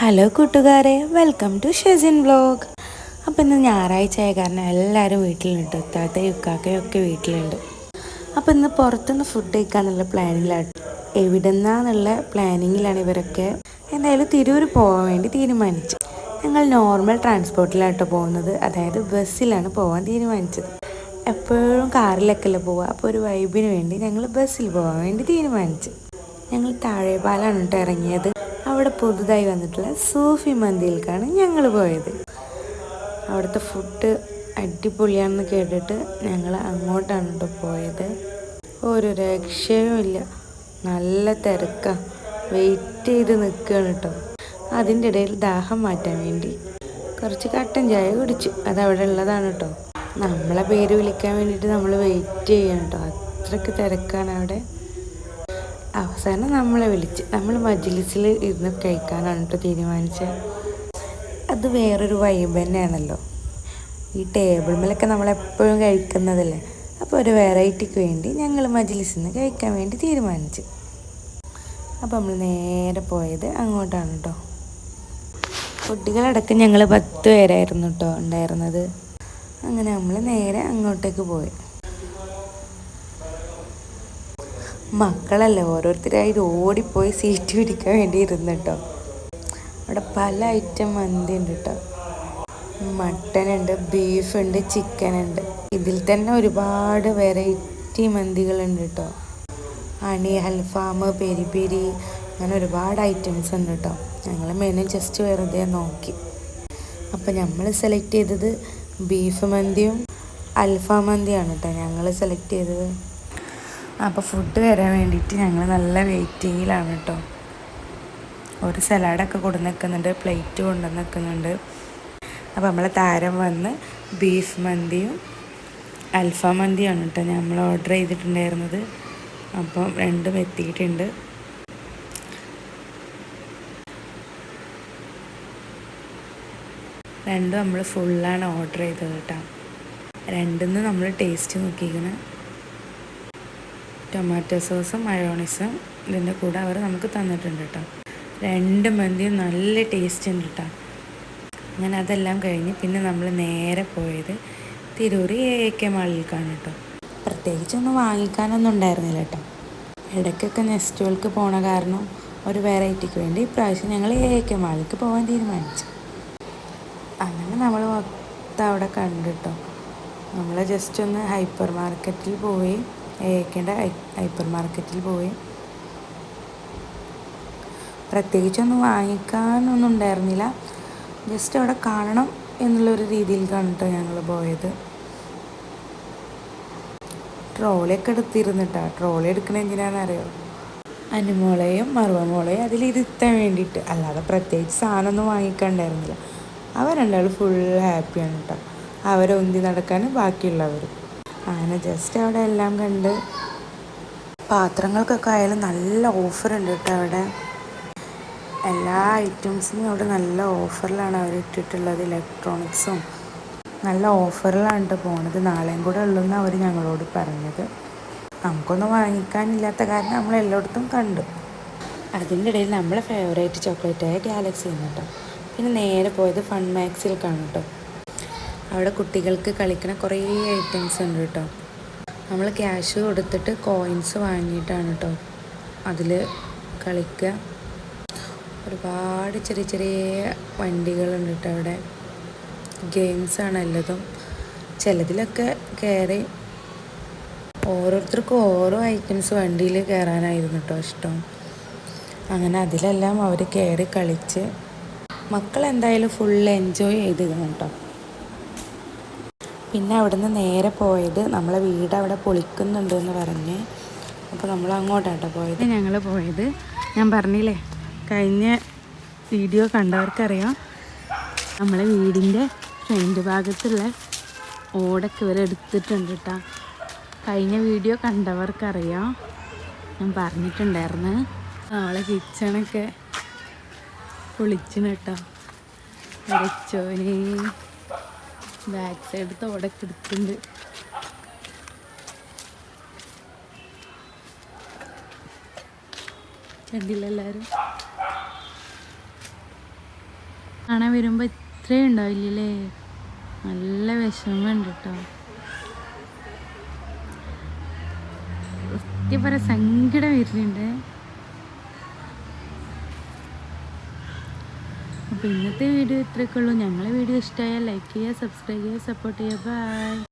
Hello കൂട്ടുകാരെ welcome to Shezin vlog അപ്പോൾ ഇന്ന് ഞായറാഴ്ച ആയ കാരണം എല്ലാവരും വീട്ടിലുണ്ട്. താത്തയും ഉക്കാക്കയും ഒക്കെ വീട്ടിലുണ്ട്. അപ്പോൾ ഇന്ന് പുറത്തുനിന്ന് ഫുഡ് കഴിക്കാന്നുള്ള പ്ലാനിങ്ങിലാണ് എവിടെന്നാന്നുള്ള പ്ലാനിങ്ങിലാണ് ഇവരൊക്കെ. എന്തായാലും തിരൂർ പോകാൻ വേണ്ടി തീരുമാനിച്ചു. ഞങ്ങൾ നോർമൽ ട്രാൻസ്പോർട്ടിലാട്ടോ പോകുന്നത്. അതായത് ബസ്സിലാണ് പോകാൻ തീരുമാനിച്ചത്. എപ്പോഴും കാറിലൊക്കെ അല്ലേ പോവുക. അപ്പോൾ ഒരു വൈബിന് വേണ്ടി ഞങ്ങൾ ബസ്സിൽ പോകാൻ വേണ്ടി തീരുമാനിച്ചു. ഞങ്ങൾ താഴെപാലാണ് കേട്ടോ ഇറങ്ങിയത്. അവിടെ പുതുതായി വന്നിട്ടുള്ള സൂഫി മന്തിയിലേക്കാണ് ഞങ്ങൾ പോയത്. അവിടുത്തെ ഫുഡ് അടിപൊളിയാണെന്ന് കേട്ടിട്ട് ഞങ്ങൾ അങ്ങോട്ടാണ് കേട്ടോ പോയത്. ഒരു രക്ഷയുമില്ല നല്ല തിരക്കാണ് വെയിറ്റ് ചെയ്ത് നിൽക്കുകയാണ് കേട്ടോ അതിന്റെ ഇടയിൽ ദാഹം മാറ്റാൻ വേണ്ടി കുറച്ച് കട്ടൻ ചായ കുടിച്ചു. അതവിടെ ഉള്ളതാണ് കേട്ടോ നമ്മളെ പേര് വിളിക്കാൻ വേണ്ടിയിട്ട് നമ്മൾ വെയിറ്റ് ചെയ്യണം കേട്ടോ അത്രയ്ക്ക് തിരക്കാണ് അവിടെ. അവസാനം നമ്മളെ വിളിച്ച് നമ്മൾ മജ്ലിസിൽ ഇരുന്ന് കഴിക്കാനാണ് കേട്ടോ തീരുമാനിച്ചത് അത് വേറൊരു വൈബ് തന്നെയാണല്ലോ. ഈ ടേബിൾ മേലൊക്കെ നമ്മളെപ്പോഴും കഴിക്കുന്നതല്ലേ? അപ്പോൾ ഒരു വെറൈറ്റിക്ക് വേണ്ടി ഞങ്ങൾ മജ്ലിസിൽ നിന്ന് കഴിക്കാൻ വേണ്ടി തീരുമാനിച്ചു. അപ്പോൾ നമ്മൾ നേരെ പോയത് അങ്ങോട്ടാണ് കേട്ടോ കുട്ടികളടക്കം ഞങ്ങൾ പത്ത് പേരായിരുന്നു കേട്ടോ ഉണ്ടായിരുന്നത്. അങ്ങനെ നമ്മൾ നേരെ അങ്ങോട്ടേക്ക് പോയി. മക്കളല്ലേ ഓരോരുത്തരായിട്ട് ഓടിപ്പോയി സീറ്റ് പിടിക്കാൻ വേണ്ടി ഇരുന്നു കേട്ടോ അവിടെ പല ഐറ്റം മന്തി ഉണ്ട് കേട്ടോ മട്ടൻ ഉണ്ട് ബീഫ് ഉണ്ട് ചിക്കൻ ഉണ്ട്. ഇതിൽ തന്നെ ഒരുപാട് വെറൈറ്റി മന്തികളുണ്ട് കേട്ടോ അണി അൽഫാം പെരി പെരി അങ്ങനെ ഒരുപാട് ഐറ്റംസ് ഉണ്ട് കേട്ടോ ഞങ്ങൾ മെനു ജസ്റ്റ് വെറുതെ നോക്കി. അപ്പോൾ നമ്മൾ സെലക്ട് ചെയ്തത് ബീഫ് മന്തിയും അൽഫാം മന്തിയാണ് കേട്ടോ ഞങ്ങൾ സെലക്ട് ചെയ്തത് അപ്പോൾ ഫുഡ് വരാൻ വേണ്ടിയിട്ട് ഞങ്ങൾ നല്ല വെയിറ്റിങ്ങിലാണ് കേട്ടോ ഒരു സലാഡൊക്കെ കൊണ്ടു നിൽക്കുന്നുണ്ട് പ്ലേറ്റ് കൊണ്ടു നിൽക്കുന്നുണ്ട് അപ്പോൾ നമ്മളെ താരം വന്ന് ബീഫ് മന്തിയും അൽഫാം മന്തിയാണ് കേട്ടോ നമ്മൾ ഓർഡർ ചെയ്തിട്ടുണ്ടായിരുന്നത്. അപ്പം രണ്ടും എത്തിയിട്ടുണ്ട്. രണ്ടും നമ്മൾ ഫുള്ളാണ് ഓർഡർ ചെയ്തത് കേട്ടോ രണ്ടിന്ന് നമ്മൾ ടേസ്റ്റ് നോക്കിയിരിക്കുന്നത് ടൊമാറ്റോ സോസും മയോണീസും ഇതിന്റെ കൂടെ അവർ നമുക്ക് തന്നിട്ടുണ്ട് കേട്ടോ. രണ്ട് മന്തിയും നല്ല ടേസ്റ്റ് ഉണ്ട് കേട്ടോ. അങ്ങനെ അതെല്ലാം കഴിഞ്ഞ് പിന്നെ നമ്മൾ നേരെ പോയത് തിരൂർ എ കെ മാളിലേക്കാണ് കേട്ടോ. പ്രത്യേകിച്ചൊന്നും വാങ്ങിക്കാനൊന്നും ഉണ്ടായിരുന്നില്ല കേട്ടോ. ഇടയ്ക്കൊക്കെ നെസ്റ്റുകൾക്ക് പോണ കാരണം ഒരു വെറൈറ്റിക്ക് വേണ്ടി ഇപ്രാവശ്യം ഞങ്ങൾ എ കെ മാളിലേക്ക് പോകാൻ തീരുമാനിച്ചു. അങ്ങനെ നമ്മൾ മൊത്തം അവിടെ കണ്ടിട്ടോ നമ്മൾ ജസ്റ്റ് ഒന്ന് ഹൈപ്പർ മാർക്കറ്റിൽ പോയി ഏക്കേണ്ട ഹൈപ്പർ മാർക്കറ്റിൽ പോയി. പ്രത്യേകിച്ചൊന്നും വാങ്ങിക്കാനൊന്നും ഉണ്ടായിരുന്നില്ല. ജസ്റ്റ് അവിടെ കാണണം എന്നുള്ളൊരു രീതിയിൽ കണ്ടിട്ടോ ഞങ്ങൾ പോയത്. ട്രോളിയൊക്കെ എടുത്തിരുന്നിട്ടാ. ട്രോളി എടുക്കണ എന്തിനാണെന്നറിയോ? അനുമോളെയും മറുവമോളെയും അതിലിരുത്താൻ വേണ്ടിയിട്ട്. അല്ലാതെ പ്രത്യേകിച്ച് സാധനമൊന്നും വാങ്ങിക്കണ്ടായിരുന്നില്ല. അവർ രണ്ടാൾ ഫുൾ ഹാപ്പിയാണ് കേട്ടോ അവരെ ഉന്തി നടക്കാൻ ബാക്കിയുള്ളവരും. അങ്ങനെ ജസ്റ്റ് അവിടെ എല്ലാം കണ്ട് പാത്രങ്ങൾക്കൊക്കെ ആയാലും നല്ല ഓഫർ ഉണ്ട് കേട്ടോ അവിടെ. എല്ലാ ഐറ്റംസിനും അവിടെ നല്ല ഓഫറിലാണ് അവർ ഇട്ടിട്ടുള്ളത് ഇലക്ട്രോണിക്സും നല്ല ഓഫറിലാണ് കേട്ടോ പോണത്. നാളെയും കൂടെ ഉള്ളൂന്ന് അവർ ഞങ്ങളോട് പറഞ്ഞത്. നമുക്കൊന്നും വാങ്ങിക്കാനില്ലാത്ത കാരണം നമ്മൾ എല്ലായിടത്തും കണ്ടു. അതിന്റെ ഇടയിൽ നമ്മളെ ഫേവറേറ്റ് ചോക്ലേറ്റായ ഗാലക്സി കേട്ടോ പിന്നെ നേരെ പോയത് ഫൺ മാക്സിൽ കാണും കേട്ടോ അവിടെ കുട്ടികൾക്ക് കളിക്കുന്ന കുറേ ഐറ്റംസ് ഉണ്ട് കേട്ടോ. നമ്മൾ ക്യാഷ് കൊടുത്തിട്ട് കോയിൻസ് വാങ്ങിയിട്ടാണ് കേട്ടോ അതിൽ കളിക്കുക ഒരുപാട് ചെറിയ ചെറിയ വണ്ടികളുണ്ട് കേട്ടോ അവിടെ. ഗെയിംസാണ് എല്ലതും. ചിലതിലൊക്കെ കയറി ഓരോരുത്തർക്കും ഓരോ ഐറ്റംസ് വണ്ടിയിൽ കയറാനായിരുന്നു കേട്ടോ ഇഷ്ടം. അങ്ങനെ അതിലെല്ലാം അവർ കയറി കളിച്ച്. മക്കൾ എന്തായാലും ഫുൾ എൻജോയ് ചെയ്തിരുന്നു കേട്ടോ. പിന്നെ അവിടുന്ന് നേരെ പോയത് നമ്മളെ വീട് അവിടെ പൊളിക്കുന്നുണ്ട് എന്ന് പറഞ്ഞ്. അപ്പോൾ നമ്മൾ അങ്ങോട്ടാട്ടോ പോയത്. ഞങ്ങൾ പോയത്. ഞാൻ പറഞ്ഞില്ലേ കഴിഞ്ഞ വീഡിയോ കണ്ടവർക്കറിയാം. നമ്മളെ വീടിന്റെ ഫ്രണ്ട് ഭാഗത്തുള്ള ഓടൊക്കെ ഇവരെ എടുത്തിട്ടുണ്ട് കേട്ടോ കഴിഞ്ഞ വീഡിയോ കണ്ടവർക്കറിയാം. ഞാൻ പറഞ്ഞിട്ടുണ്ടായിരുന്നു. നമ്മളെ കിച്ചണൊക്കെ പൊളിച്ചിന് കേട്ടോ അടച്ചോനെ. ബാക്ക് സൈഡ് തോടൊക്കെ എടുത്തിട്ടുണ്ട്. കണ്ടില്ല എല്ലാവരും കാണാൻ വരുമ്പോൾ ഇത്രയും ഉണ്ടാവില്ലേ നല്ല വിഷമമുണ്ട് കേട്ടോ സത്യം പറയാൻ സങ്കടം വരുന്നുണ്ട്. അപ്പോൾ ഇന്നത്തെ വീഡിയോ ഇത്രയൊക്കെ ഉള്ളൂ. ഞങ്ങളെ വീഡിയോ ഇഷ്ടമായാൽ ലൈക്ക് ചെയ്യുക സബ്സ്ക്രൈബ് ചെയ്യുക സപ്പോർട്ട് ചെയ്യുക. ബൈ